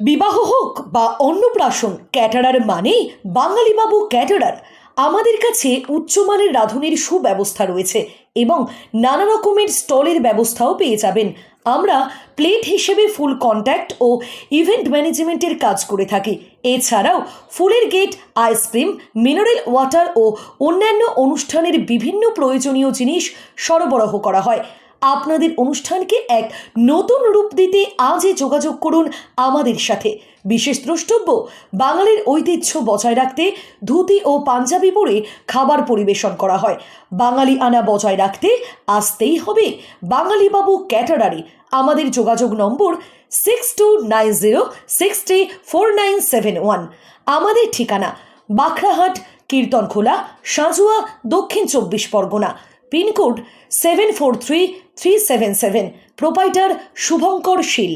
বিবাহ হোক বা অন্নপ্রাশন, ক্যাটারার মানেই বাঙালি বাবু ক্যাটারার। আমাদের কাছে উচ্চমানের রাঁধুনির সুব্যবস্থা রয়েছে এবং নানা রকমের স্টলের ব্যবস্থাও পেয়ে যাবেন। আমরা প্লেট হিসেবে ফুল কন্ট্যাক্ট ও ইভেন্ট ম্যানেজমেন্টের কাজ করে থাকি। এছাড়াও ফুলের gate, ice cream, mineral water ও অন্যান্য অনুষ্ঠানের বিভিন্ন প্রয়োজনীয় জিনিস সরবরাহ করা হয়। আপনাদের অনুষ্ঠানকে এক নতুন রূপ দিতে আজই যোগাযোগ করুন আমাদের সাথে। বিশেষ দ্রষ্টব্য, বাঙালির ঐতিহ্য বজায় রাখতে ধুতি ও পাঞ্জাবি পরে খাবার পরিবেশন করা হয়। বাঙালি আনা বজায় রাখতে আসতেই হবে। বাঙালি বাবু ক্যাটারারে। আমাদের যোগাযোগ নম্বর six two nine zero six three four nine seven one আমাদের ঠিকানা Bakhrahat Kirtankhola, সাঁজুয়া, Dakshin Chabbish Pargana. Pin code seven four three three seven seven proprietor Shubhankar Sheel.